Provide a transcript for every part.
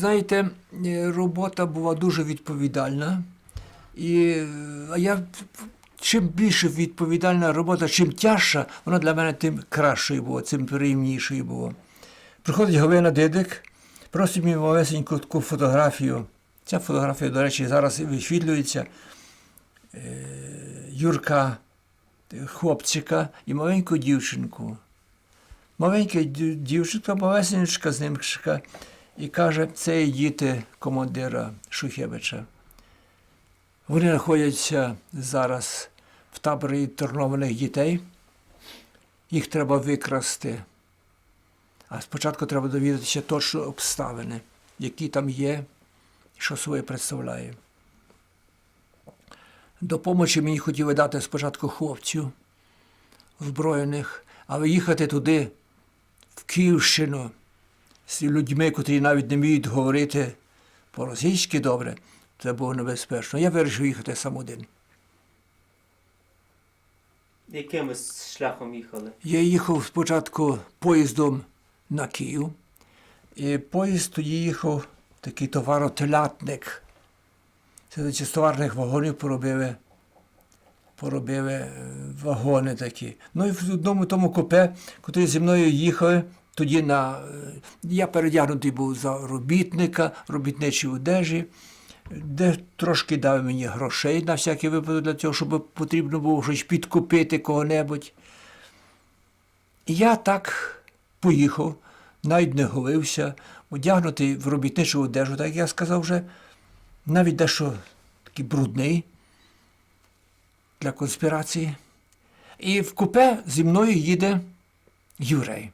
Знаєте, е, робота була дуже відповідальна. І е, я чим більше відповідальна робота, чим тяжча, вона для мене тим кращою була, тим приємнішою було. Приходить Галина Дидик, просить мені малесеньку таку фотографію. Ця фотографія, до речі, зараз висвітлюється. Е, Юрка, хлопчика і маленьку дівчинку. Маленька дівчинка, малесенька з нимчика, і каже, це діти командира Шухевича. Вони знаходяться зараз в таборі тернованих дітей. Їх треба викрасти. А спочатку треба довідатися точно обставини, які там є, що своє представляє. Допомочі мені хотіли дати спочатку хлопців озброєних, але їхати туди, в Київщину, з людьми, котрі навіть не вміють говорити по-російськи добре, це було небезпечно. Я вирішив їхати сам один. Яким шляхом їхали? Я їхав спочатку поїздом на Київ, і поїзд тоді їхав такий товаротелятник. Це з товарних вагонів поробили, поробили е, вагони такі. Ну і в одному тому купе, котрі зі мною їхали, тоді на, е, я передягнутий був за робітника, робітничій одежі, де трошки дав мені грошей на всякий випадок для цього, щоб потрібно було щось підкупити кого-небудь. І я так поїхав, навіть не голився, одягнутий в робітничу одежу, так як я сказав вже, навіть дещо такий брудний для конспірації. І в купе зі мною їде Юрей.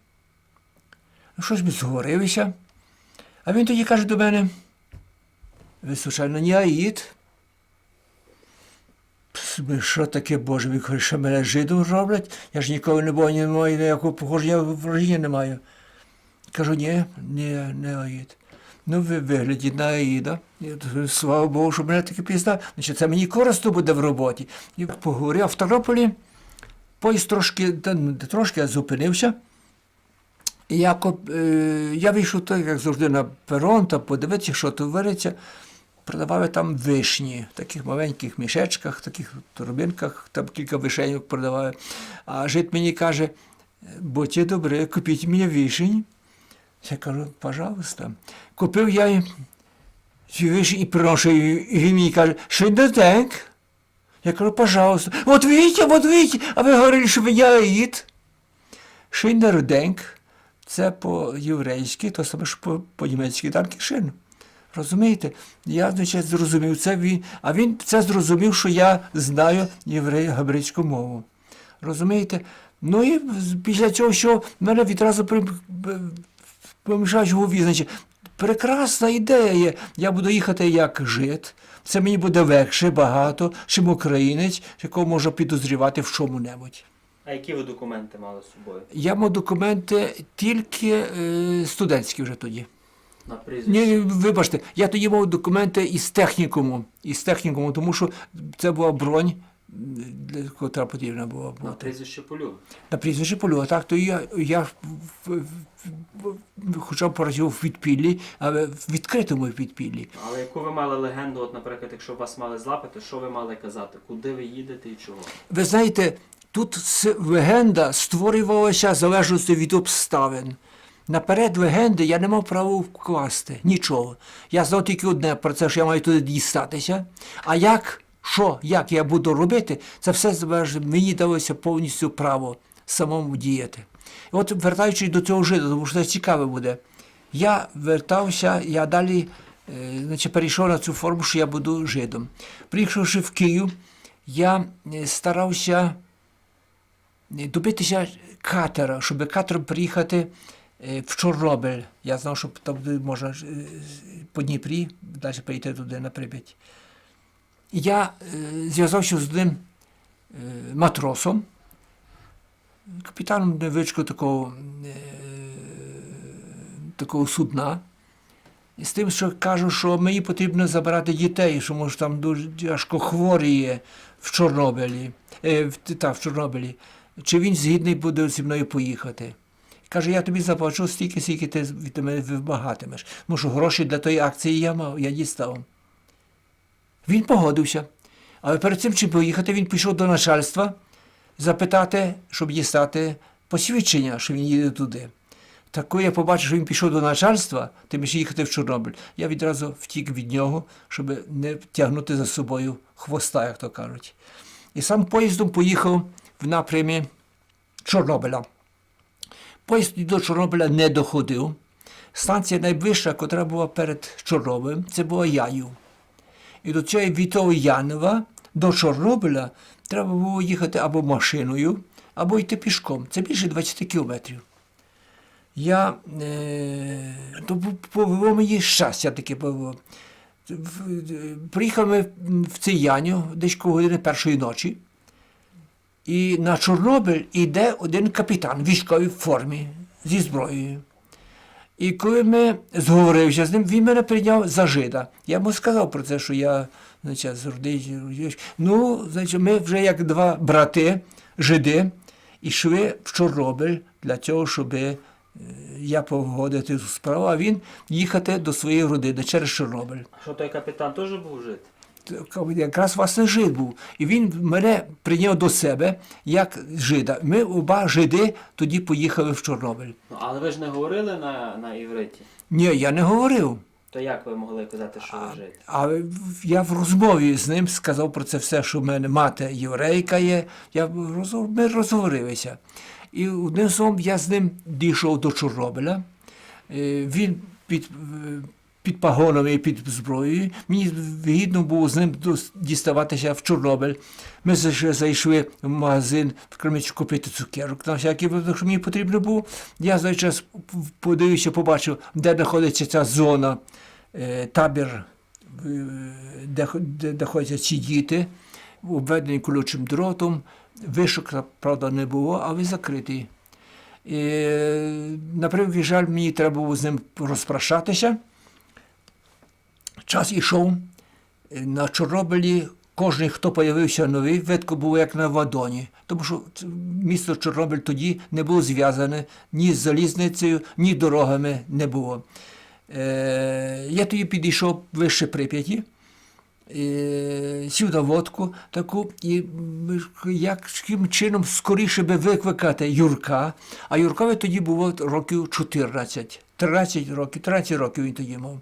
Ну, щось ми зговорилися. А він тоді каже до мене: ви, звичайно, не аїд. Що таке, Боже, ви кажете, що мене жидом роблять? Я ж ніколи не був, не маю ніякого походження в Україні не маю. Кажу, ні, ні, не аїд. Ну, ви вигляді на аїда. Слава Богу, що мене таки пізна. Значить, це мені корисно буде в роботі. І поговорив в Тернополі. Поїзд трошки, трошки зупинився. І е, я вийшов так, як завжди, на перон, та подивитися, що тут вариться. Продавали там вишні в таких маленьких мішечках, таких торбинках, там кілька вишеньок продавали. А жит мені каже, будьте добрі, купіть мені вишень. Я кажу, пожалуйста. Купив я ці вишні і приношу, і він мені каже, так? Я кажу, пожалуйста. Вот видите, вот видите, а ви говорили, що я аїд. Шиндерденк це по-єврейськи, то саме ж по- по-німецьки Данкішин. Розумієте? Я, значить, зрозумів це він, а він це зрозумів, що я знаю єврею габрицьку мову. Розумієте? Ну і після цього, що мене відразу помішають в голові, значить, прекрасна ідея є. Я буду їхати як жит. Це мені буде легше багато, чим українець, якого можна підозрівати в чому-небудь. А які ви документи мали з собою? Я мав документи тільки е, студентські вже тоді. На прізвище? Ні, вибачте, я тоді мав документи із технікуму, із технікуму, тому що це була бронь, для котра потрібна була На бути. прізвище Полю. На прізвище полю, так, то я, я в- в- в- в- хоча б працював в підпіллі, але в відкритому підпіллі. Але яку ви мали легенду, от, наприклад, якщо вас мали злапати, що ви мали казати? Куди ви їдете і чого? Ви знаєте, тут легенда створювалася в залежності від обставин. Наперед легенди я не мав права вкласти нічого. Я знав тільки одне про це, що я маю туди дістатися. А як, що, як я буду робити, це все залежить, мені далося повністю право самому діяти. І от вертаючись до цього жида, тому що це цікаве буде. Я вертався, я далі е, значить, перейшов на цю форму, що я буду жидом. Приїхавши в Київ, я е, старався добитися катера, щоб катером приїхати е, в Чорнобиль. Я знав, що там можна е, по Дніпрі, далі перейти туди на Прип'ять. Я е, зв'язався з одним е, матросом, капітаном невеличкого такого, е, такого судна. З тим, що кажу, що мені потрібно забирати дітей, що може там дуже тяжко хворі є в Чорнобилі, е, та, в Чорнобилі. Чи він згідний буде зі мною поїхати? Каже, я тобі заплачу стільки, скільки ти від мене вимагатимеш. Що гроші для тої акції я мав, я дістав. Він погодився. Але перед цим, чим поїхати, він пішов до начальства запитати, щоб дістати посвідчення, що він їде туди. Так коли я побачив, що він пішов до начальства, тим ще їхати в Чорнобиль, я відразу втік від нього, щоб не тягнути за собою хвоста, як то кажуть. І сам поїздом поїхав в напрямі Чорнобиля. Поїзд до Чорнобиля не доходив. Станція найближча, яка була перед Чорнобилем, це була Яїв. І до цієї від Янова до Чорнобиля треба було їхати або машиною, або йти пішком. Це більше 20 кілометрів. Я е, то повело мені щастя таке повело. Приїхали ми в цей Яню десь коло години першої ночі. І на Чорнобиль йде один капітан в військовій формі зі зброєю. І коли ми зговорився з ним, він мене прийняв за жида. Я йому сказав про це, що я значить, з родичів. Ну, значить, ми вже як два брати, жиди, йшли в Чорнобиль для того, щоб е, я погодити цю справу, а він їхати до своєї родини через Чорнобиль. Що той капітан теж був жити? Якраз власне жид був. І він мене прийняв до себе як жида. Ми оба жиди тоді поїхали в Чорнобиль. Ну, але ви ж не говорили на, на івриті. Ні, я не говорив. То як ви могли казати, що ви жити? А в- я в розмові з ним сказав про це все, що в мене мати єврейка є. Я роз- ми розговорилися. І одним словом я з ним дійшов до Чорнобиля. Е, Він під, е, під пагонами і під зброєю. Мені вигідно було з ним діставатися в Чорнобиль. Ми зайшли, в магазин в Кремичку купити цукерок. На всякий випадок, що мені потрібно було. Я за час подивився, побачив, де знаходиться ця зона, е, табір е, де, хо- де, де ці діти, обведений колючим дротом. Вишок, правда, не було, але закритий. І, на превеликий жаль, мені треба було з ним розпрощатися. Час ішов. Е, На Чорнобилі кожен, хто появився новий, видко було як на Вадоні. Тому що місто Чорнобиль тоді не було зв'язане ні з залізницею, ні дорогами не було. Е, я тоді підійшов вище Прип'яті, е, сів на водку таку, і яким чином скоріше би викликати Юрка, а Юркові тоді було років 14, 13 років, 13 років він тоді мав.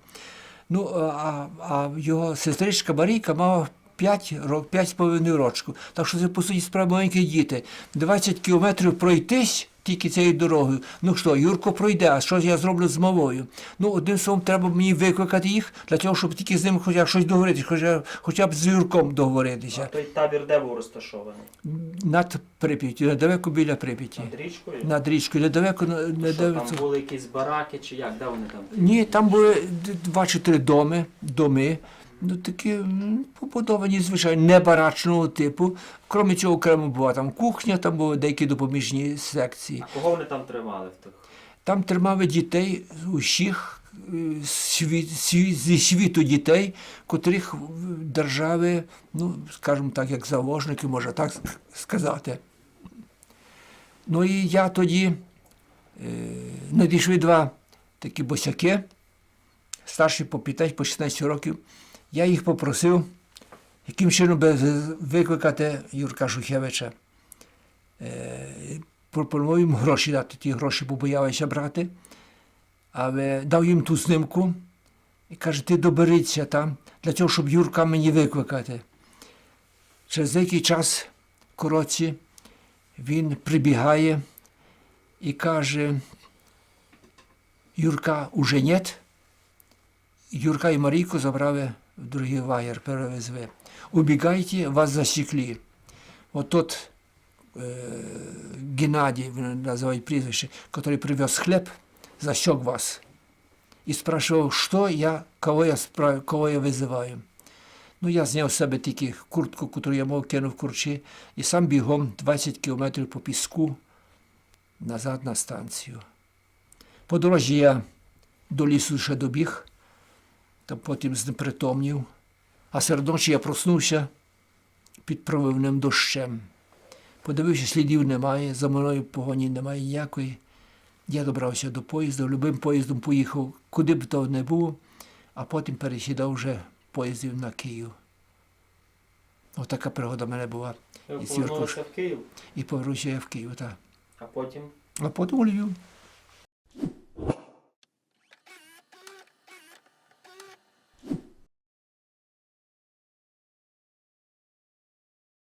Ну, а, а його сестричка Марійка мала 5 років, 5 з половиною рочку. Так що це, по суті, справа маленькі діти. 20 кілометрів пройтись тільки цією дорогою. Ну що, Юрко пройде, а що я зроблю з малою? Ну, одним словом, треба мені викликати їх для того, щоб тільки з ним хоча б щось договоритися, хоча, хоча б з Юрком А договоритися. той табір де був розташований? Над Прип'яттю, недалеко біля Прип'яті. Над річкою? Над річкою, недалеко, Що, недалеко. там були якісь бараки чи як? Де вони там? Ні, там були два чи три доми, доми, ну такі побудовані, звичайно, не барачного типу. Крім цього, окремо була там кухня, там були деякі допоміжні секції. А кого вони там тримали в тих? Там тримали дітей з усіх е, світ, світ, зі світу дітей, котрих держави, ну, скажімо так, як заложники, можна так сказати. Ну і я тоді е, надійшли два такі босяки, старші по 15 по 16 років. Я їх попросив, яким чином викликати Юрка Шухевича. Е, пропонував їм гроші дати. Ті гроші побоялися брати, але дав їм ту снимку і каже, ти доберися там для того, щоб Юрка мені викликати. Через деякий час, коротці, він прибігає і каже, Юрка уже нет. Юрка і Марійку забрали в другий лагер, перевезли. Убігайте, вас засікли. От тот э, Геннадий, вы называют прізвище, который привез хлеб, засек вас и спрашивал, что я, кого я, спра- кого я визиваю. Ну, я зняв з себе тільки куртку, яку я мав кинув в курчі, і сам бігом 20 кілометрів по піску назад на станцію. По дорожі я до лісу ще добіг, та потім знепритомнів, а серед ночі я проснувся під проливним дощем. Подивився, слідів немає, за мною погоні немає ніякої. Я добрався до поїзду, любим поїздом поїхав, куди б то не було, а потім пересідав вже поїздів на Київ. Отака пригода в мене була. Ви І повернулися Сіркуш. в Київ, І повернувся я в Київ, так. а потім А потім у Львів.